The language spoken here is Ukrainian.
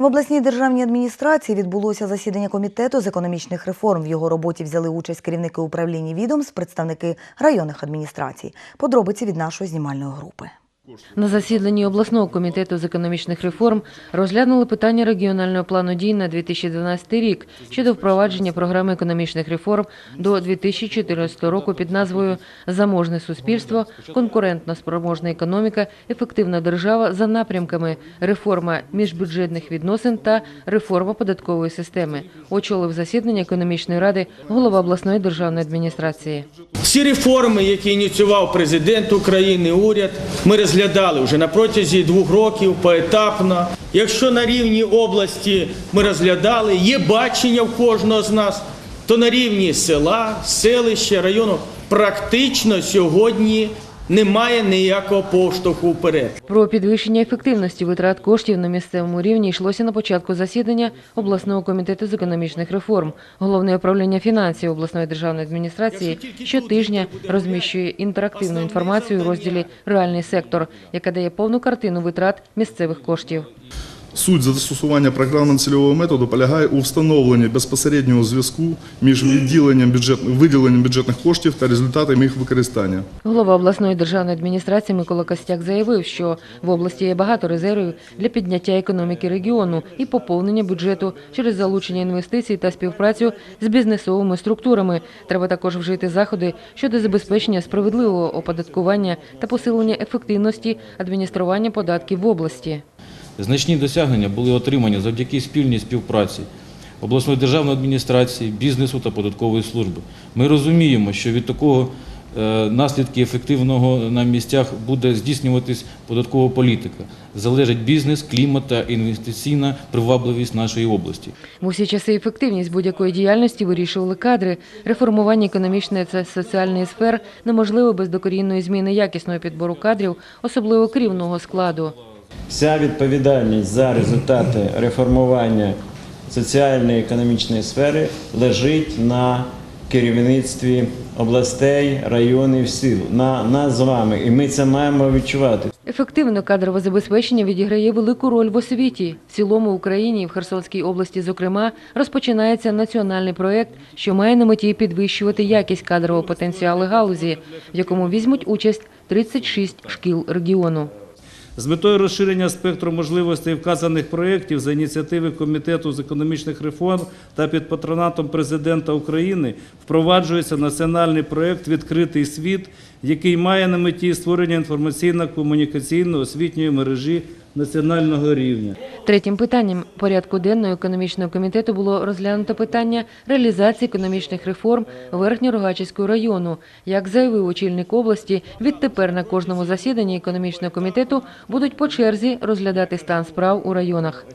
В обласній державній адміністрації відбулося засідання комітету з економічних реформ. В його роботі взяли участь керівники управління відомств, представники районних адміністрацій. Подробиці від нашої знімальної групи. На засіданні обласного комітету з економічних реформ розглянули питання регіонального плану дій на 2012 рік щодо впровадження програми економічних реформ до 2014 року під назвою Заможне суспільство, конкурентно спроможна економіка, ефективна держава за напрямками реформа міжбюджетних відносин та реформа податкової системи. Очолив засідання економічної ради голова обласної державної адміністрації. Всі реформи, які ініціював президент України, уряд, ми розглядали вже на протязі двох років поетапно. Якщо на рівні області ми розглядали, є бачення в кожного з нас, то на рівні села, селища, району практично сьогодні немає ніякого поштовху вперед. Про підвищення ефективності витрат коштів на місцевому рівні йшлося на початку засідання обласного комітету з економічних реформ. Головне управління фінансів обласної державної адміністрації щотижня розміщує інтерактивну інформацію у розділі Реальний сектор, яка дає повну картину витрат місцевих коштів. Суть застосування програмно-цільового методу полягає у встановленні безпосереднього зв'язку між відділенням бюджет... виділенням бюджетних коштів та результатами їх використання. Голова обласної державної адміністрації Микола Костяк заявив, що в області є багато резервів для підняття економіки регіону і поповнення бюджету через залучення інвестицій та співпрацю з бізнесовими структурами. Треба також вжити заходи щодо забезпечення справедливого оподаткування та посилення ефективності адміністрування податків в області. Значні досягнення були отримані завдяки спільній співпраці обласної державної адміністрації, бізнесу та податкової служби. Ми розуміємо, що від такого е, наслідки ефективного на місцях буде здійснюватись податкова політика. Залежить бізнес, клімат та інвестиційна привабливість нашої області. В усі часи ефективність будь-якої діяльності вирішували кадри. Реформування економічної та соціальної сфер неможливо без докорінної зміни якісного підбору кадрів, особливо керівного складу. Вся відповідальність за результати реформування соціальної економічної сфери лежить на керівництві областей, районів, сіл, на нас з вами. І ми це маємо відчувати. Ефективне кадрове забезпечення відіграє велику роль в освіті. В цілому Україні і в Херсонській області, зокрема, розпочинається національний проєкт, що має на меті підвищувати якість кадрового потенціалу галузі, в якому візьмуть участь 36 шкіл регіону. З метою розширення спектру можливостей вказаних проєктів за ініціативи Комітету з економічних реформ та під патронатом Президента України впроваджується національний проєкт Відкритий світ, який має на меті створення інформаційно-комунікаційно-освітньої мережі національного рівня. Третім питанням порядку денного економічного комітету було розглянуто питання реалізації економічних реформ Верхньорогачівського району. Як заявив очільник області, відтепер на кожному засіданні економічного комітету будуть по черзі розглядати стан справ у районах.